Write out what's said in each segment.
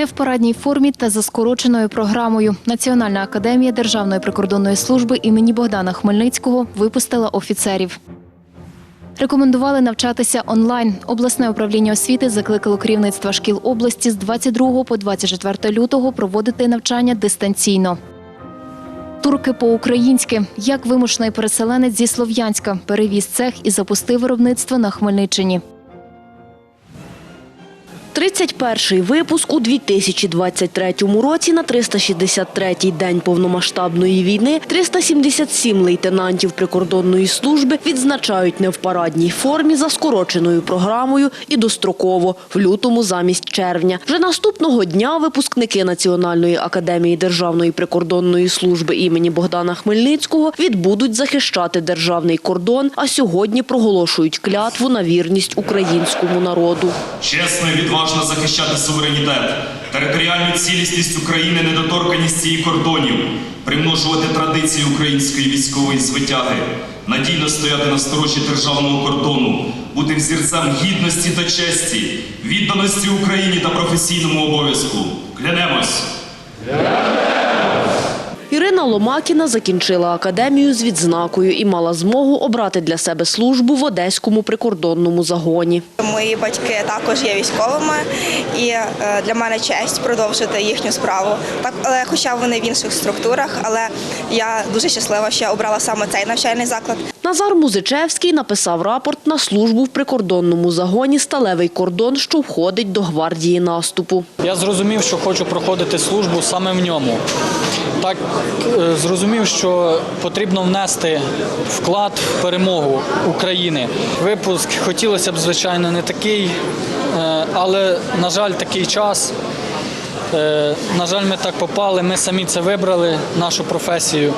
Не в парадній формі та за скороченою програмою. Національна академія Державної прикордонної служби імені Богдана Хмельницького випустила офіцерів. Рекомендували навчатися онлайн. Обласне управління освіти закликало керівництва шкіл області з 22 по 24 лютого проводити навчання дистанційно. Турки по-українськи. Як вимушений переселенець зі Слов'янська перевіз цех і запустив виробництво на Хмельниччині. 31-й випуск у 2023 році на 363-й день повномасштабної війни 377 лейтенантів прикордонної служби відзначають не в парадній формі за скороченою програмою і достроково в лютому замість червня. Вже наступного дня випускники Національної академії Державної прикордонної служби імені Богдана Хмельницького відбудуть захищати державний кордон, а сьогодні проголошують клятву на вірність українському народу. Чесно і відважно захищати суверенітет, територіальну цілісність України, недоторканість її кордонів, примножувати традиції української військової звитяги, надійно стояти на сторожі державного кордону, бути взірцем гідності та честі, відданості Україні та професійному обов'язку. Клянемось! Ірина Ломакіна закінчила академію з відзнакою і мала змогу обрати для себе службу в одеському прикордонному загоні. Мої батьки також є військовими, і е, для мене честь продовжити їхню справу. Так, але хоча вони в інших структурах, але я дуже щаслива, що я обрала саме цей навчальний заклад. Назар Музичевський написав рапорт на службу в прикордонному загоні «Сталевий кордон», що входить до гвардії наступу. Я зрозумів, що хочу проходити службу саме в ньому. Так зрозумів, що потрібно внести вклад в перемогу України. Випуск хотілося б, звичайно, не такий, е, але, на жаль, такий час. Е, На жаль, ми так попали, ми самі це вибрали, нашу професію.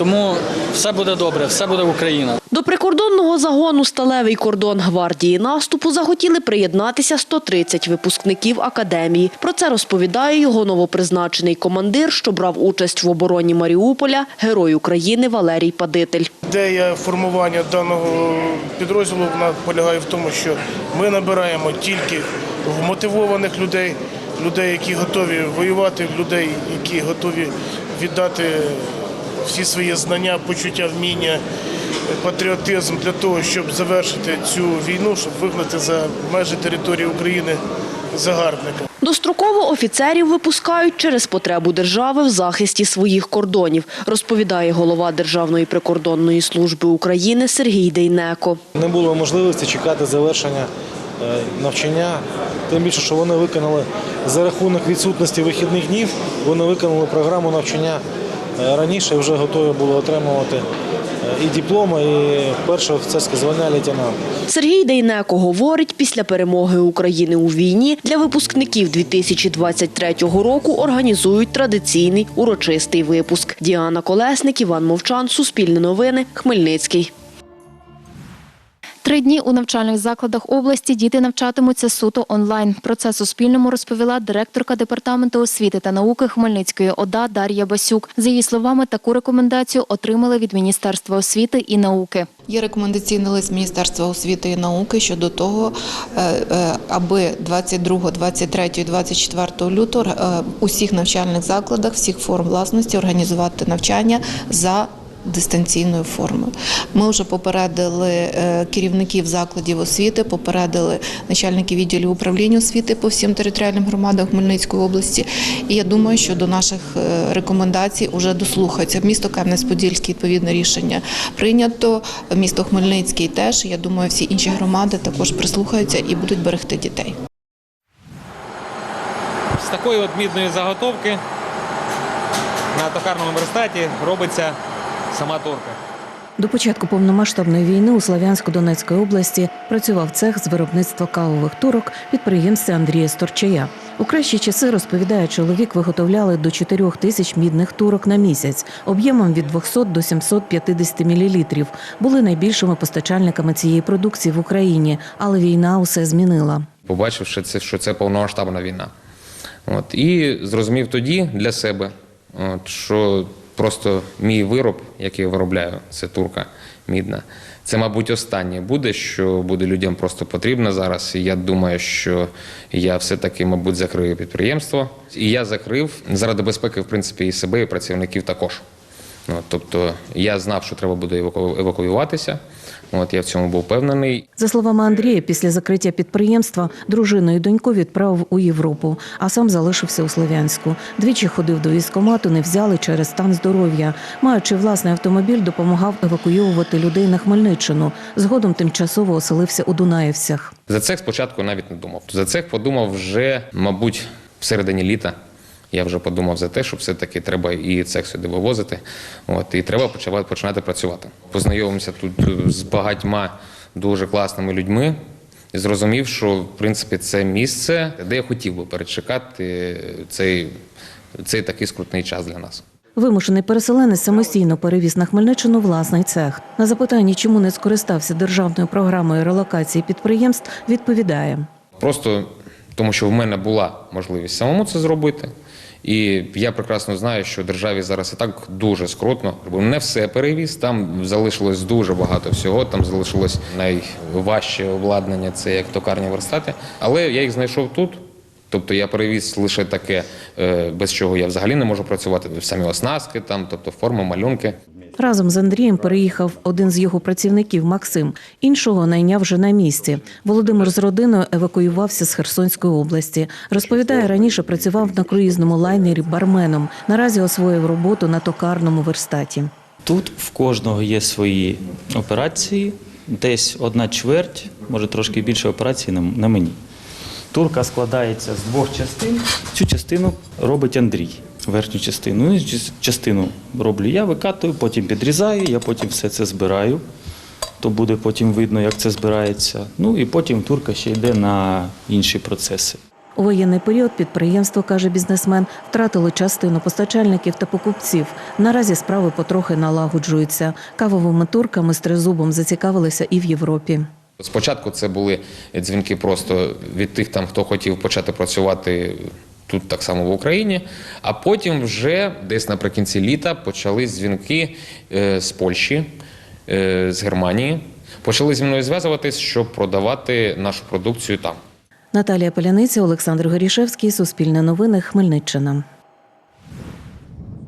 Тому все буде добре, все буде Україна. До прикордонного загону «Сталевий кордон» гвардії наступу захотіли приєднатися 130 випускників академії. Про це розповідає його новопризначений командир, що брав участь в обороні Маріуполя, герой України Валерій Падитель. Ідея формування даного підрозділу вона полягає в тому, що ми набираємо тільки вмотивованих людей, людей, які готові воювати, людей, які готові віддати всі свої знання, почуття, вміння, патріотизм для того, щоб завершити цю війну, щоб вигнати за межі території України загарбника. Достроково офіцерів випускають через потребу держави в захисті своїх кордонів, розповідає голова Державної прикордонної служби України Сергій Дейнеко. Не було можливості чекати завершення е, навчання. Тим більше, що вони виконали за рахунок відсутності вихідних днів, вони виконали програму навчання раніше вже готові були отримувати е, і дипломи, і перше офіцерське звання лейтенанта. Сергій Дейнеко говорить, після перемоги України у війні для випускників 2023 року організують традиційний урочистий випуск. Діана Колесник, Іван Мовчан, Суспільне новини, Хмельницький. Три дні у навчальних закладах області діти навчатимуться суто онлайн. Про це Суспільному розповіла директорка департаменту освіти та науки Хмельницької ОДА Дар'я Басюк. За її словами, таку рекомендацію отримали від Міністерства освіти і науки. Є рекомендаційний лист Міністерства освіти і науки щодо того, е, е, аби 22, 23 і 24 лютого е, у всіх навчальних закладах, всіх форм власності організувати навчання за дистанційною формою. Ми вже попередили е, керівників закладів освіти, попередили начальників відділів управління освіти по всім територіальним громадам Хмельницької області. І я думаю, що до наших е, рекомендацій вже дослухаються. Місто Кам'янець-Подільський відповідне рішення прийнято. Місто Хмельницький теж. Я думаю, всі інші громади також прислухаються і будуть берегти дітей. З такої от мідної заготовки на токарному верстаті робиться сама торка. До початку повномасштабної війни у Слав'янсько-Донецькій області працював цех з виробництва кавових турок підприємця Андрія Сторчая. У кращі часи розповідає чоловік, виготовляли до 4 тисяч мідних турок на місяць, об'ємом від 200 до 750 мл. Були найбільшими постачальниками цієї продукції в Україні, але війна усе змінила. побачив, що це, що це повномасштабна війна. От, і зрозумів тоді для себе, от, що просто мій вироб, який я виробляю, це турка мідна. Це, мабуть, останнє буде, що буде людям просто потрібно зараз. І я думаю, що я все-таки, мабуть, закрию підприємство. І я закрив заради безпеки, в принципі, і себе, і працівників також. От, тобто я знав, що треба буде еваку- евакуюватися. От я в цьому був впевнений. За словами Андрія, після закриття підприємства дружину і доньку відправив у Європу, а сам залишився у Слов'янську. Двічі ходив до військкомату, не взяли через стан здоров'я. Маючи власний автомобіль, допомагав евакуйовувати людей на Хмельниччину. Згодом тимчасово оселився у Дунаєвцях. За цех спочатку навіть не думав. За цех подумав вже, мабуть, в середині літа. Я вже подумав за те, що все-таки треба і цех сюди вивозити. От, і треба почава- починати працювати. Познайомився тут з багатьма дуже класними людьми і зрозумів, що в принципі це місце, де я хотів би перечекати цей, цей такий скрутний час для нас. Вимушений переселенець самостійно перевіз на Хмельниччину власний цех. На запитання, чому не скористався державною програмою релокації підприємств, відповідає. Просто тому, що в мене була можливість самому це зробити. І я прекрасно знаю, що державі зараз і так дуже скрутно. Не все перевіз. Там залишилось дуже багато всього. Там залишилось найважче обладнання, це як токарні верстати. Але я їх знайшов тут. Тобто я перевіз лише таке, е, без чого я взагалі не можу працювати. Самі оснастки, там, тобто форма, малюнки. Разом з Андрієм переїхав один з його працівників Максим. Іншого найняв вже на місці. Володимир з родиною евакуювався з Херсонської області. Розповідає, раніше працював на круїзному лайнері барменом. Наразі освоїв роботу на токарному верстаті. Тут в кожного є свої операції, десь одна чверть, може трошки більше операцій на, мені. Турка складається з двох частин. Цю частину робить Андрій, верхню частину. Ну, частину роблю я, викатую, потім підрізаю, я потім все це збираю. То буде потім видно, як це збирається. Ну і потім турка ще йде на інші процеси. У воєнний період підприємство, каже бізнесмен, втратило частину постачальників та покупців. Наразі справи потрохи налагоджуються. Кавовими турками з тризубом зацікавилися і в Європі. Спочатку це були дзвінки просто від тих, там, хто хотів почати працювати тут так само в Україні. А потім вже десь наприкінці літа почались дзвінки е, з Польщі, е, з Германії. Почали зі мною зв'язуватись, щоб продавати нашу продукцію там. Наталія Поляниця, Олександр Горішевський, Суспільне новини, Хмельниччина.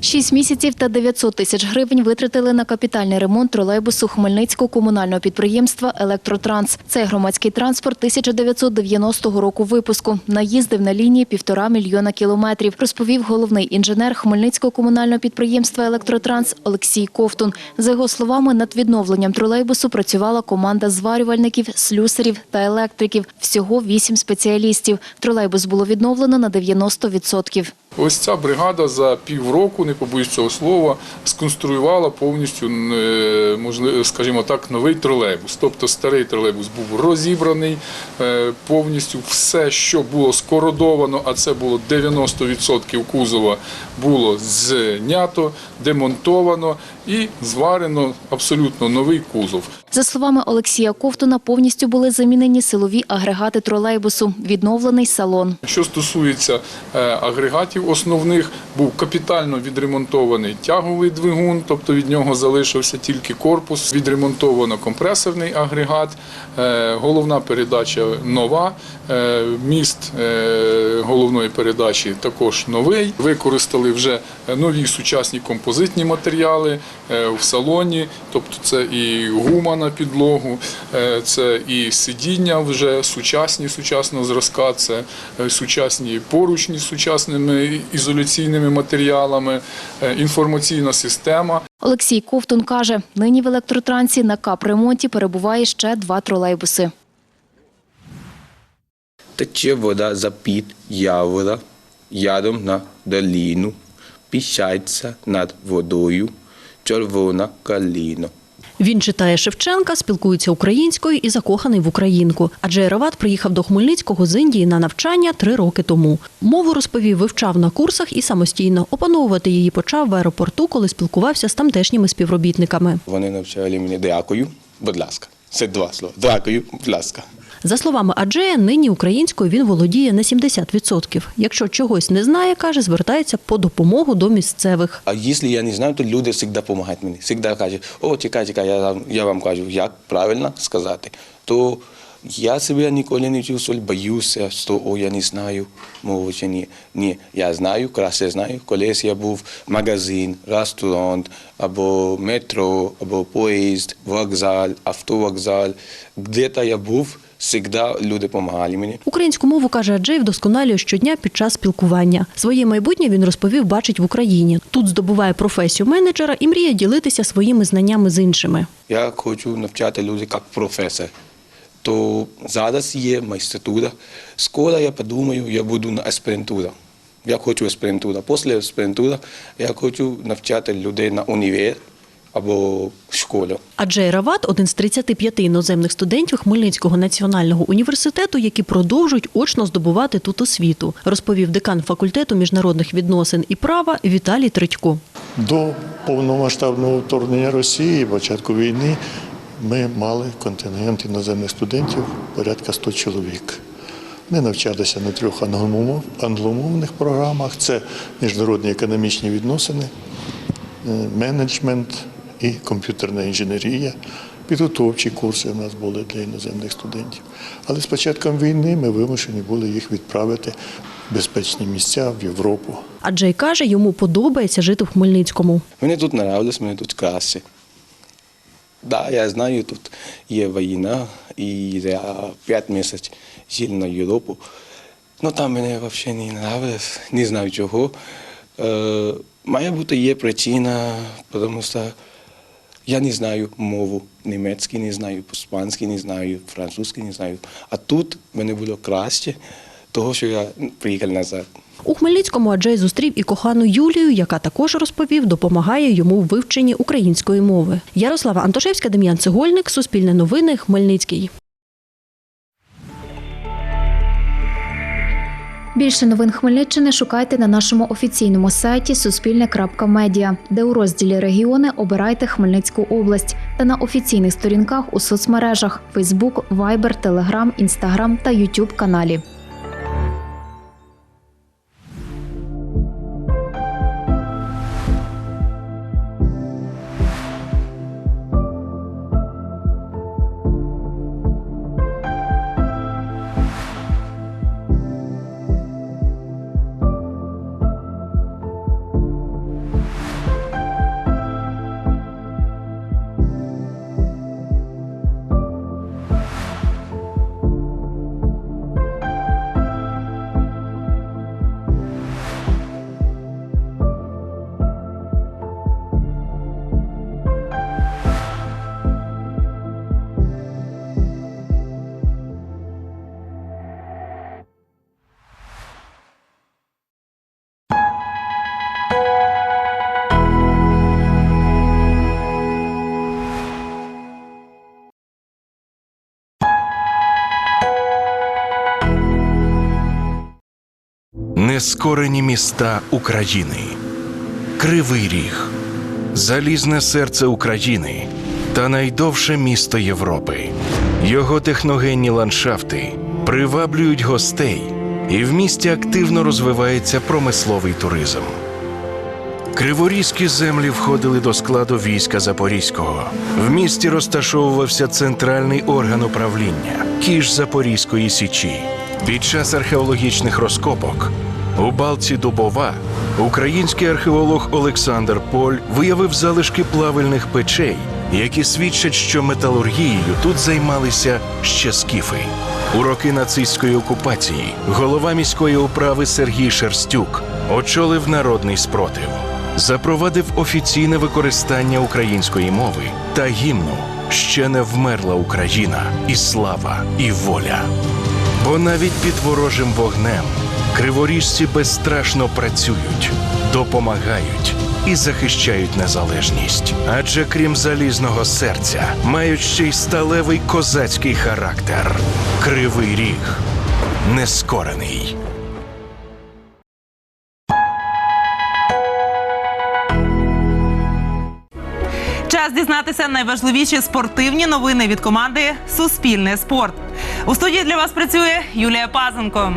Шість місяців та 900 тисяч гривень витратили на капітальний ремонт тролейбусу Хмельницького комунального підприємства «Електротранс». Цей громадський транспорт 1990 року випуску. Наїздив на лінії півтора мільйона кілометрів, розповів головний інженер Хмельницького комунального підприємства «Електротранс» Олексій Ковтун. За його словами, над відновленням тролейбусу працювала команда зварювальників, слюсарів та електриків. Всього вісім спеціалістів. Тролейбус було відновлено на 90%. Ось ця бригада за півроку, не побоюсь цього слова, сконструювала повністю, е, скажімо так, новий тролейбус. Тобто старий тролейбус був розібраний, е, повністю все, що було скородовано, а це було 90% кузова, було знято, демонтовано і зварено абсолютно новий кузов. За словами Олексія Ковтуна, повністю були замінені силові агрегати тролейбусу, відновлений салон. Що стосується е, агрегатів основних, був капітально відремонтований тяговий двигун, тобто від нього залишився тільки корпус. Відремонтовано компресорний агрегат, е, головна передача нова, е, міст е, головної передачі також новий. Використали вже нові сучасні композитні матеріали в салоні, тобто це і гума на підлогу, це і сидіння вже сучасні сучасного зразка, це сучасні поручні з сучасними ізоляційними матеріалами, е, інформаційна система. Олексій Ковтун каже, нині в електротрансі на капремонті перебуває ще два тролейбуси. Тече вода за під явора, ядом на доліну, піщається над водою, червона каліна. Він читає Шевченка, спілкується українською і закоханий в українку. Адже Ерават приїхав до Хмельницького з Індії на навчання три роки тому. Мову розповів, вивчав на курсах і самостійно. Опановувати її почав в аеропорту, коли спілкувався з тамтешніми співробітниками. Вони навчали мене дякую, будь ласка. Це два слова. Дякую, будь ласка. За словами Аджея, нині українською він володіє на 70%. Якщо чогось не знає, каже, звертається по допомогу до місцевих. А якщо я не знаю, то люди завжди допомагають мені. Завжди кажуть, о, я, вам- я вам кажу, як правильно сказати. То я себе ніколи не чувствував, боюся, що о, я не знаю мову чи ні. Ні, я знаю, краще знаю. Колись я був магазин, ресторан, або метро, або поїзд, вокзал, автовокзал. Де-то я був, завжди люди допомагали мені. Українську мову каже Аджей вдосконалює щодня під час спілкування. Своє майбутнє він розповів, бачить в Україні. Тут здобуває професію менеджера і мріє ділитися своїми знаннями з іншими. Я хочу навчати людей як професор. То зараз є майстратура. Скоро я подумаю, я буду на аспірантура. Я хочу аспірантура. Після аспірантури я хочу навчати людей на універ або школу. Аджей Рават один з 35 іноземних студентів Хмельницького національного університету, які продовжують очно здобувати тут освіту, розповів декан факультету міжнародних відносин і права Віталій Третько. До повномасштабного вторгнення Росії, початку війни, ми мали контингент іноземних студентів порядка 100 чоловік. Вони навчалися на трьох англомовних програмах: це міжнародні економічні відносини, е, менеджмент і комп'ютерна інженерія. Підготовчі курси у нас були для іноземних студентів. Але з початком війни ми вимушені були їх відправити в безпечні місця в Європу. Аджей каже, йому подобається жити в Хмельницькому. Мені тут подобалось, мені тут краще. Да, я знаю, тут є війна, і я п'ять місяців жив на Європу. Ну там мені взагалі не подобалось, не знаю чого. Е, має бути є причина, тому що я не знаю мову, німецький не знаю, іспанський не знаю, французький не знаю. А тут мені було краще, того, що я приїхав назад. У Хмельницькому Аджей зустрів і кохану Юлію, яка також розповів, допомагає йому в вивченні української мови. Ярослава Антошевська, Дем'ян Цегольник, Суспільне новини, Хмельницький. Більше новин Хмельниччини шукайте на нашому офіційному сайті Суспільне.Медіа, де у розділі Регіони обирайте Хмельницьку область та на офіційних сторінках у соцмережах Facebook, Viber, Telegram, Instagram та YouTube каналі. Нескорені міста України. Кривий Ріг. Залізне серце України та найдовше місто Європи. Його техногенні ландшафти приваблюють гостей, і в місті активно розвивається промисловий туризм. Криворізькі землі входили до складу війська Запорізького. В місті розташовувався центральний орган управління Кіш Запорізької Січі. Під час археологічних розкопок у балці Дубова український археолог Олександр Поль виявив залишки плавильних печей, які свідчать, що металургією тут займалися ще скіфи. У роки нацистської окупації голова міської управи Сергій Шерстюк очолив народний спротив, запровадив офіційне використання української мови та гімну Ще не вмерла Україна, і слава, і воля. Бо навіть під ворожим вогнем криворіжці безстрашно працюють, допомагають і захищають незалежність. Адже крім залізного серця, мають ще й сталевий козацький характер. Кривий ріг нескорений. Час дізнатися найважливіші спортивні новини від команди Суспільне спорт. У студії для вас працює Юлія Пазенко.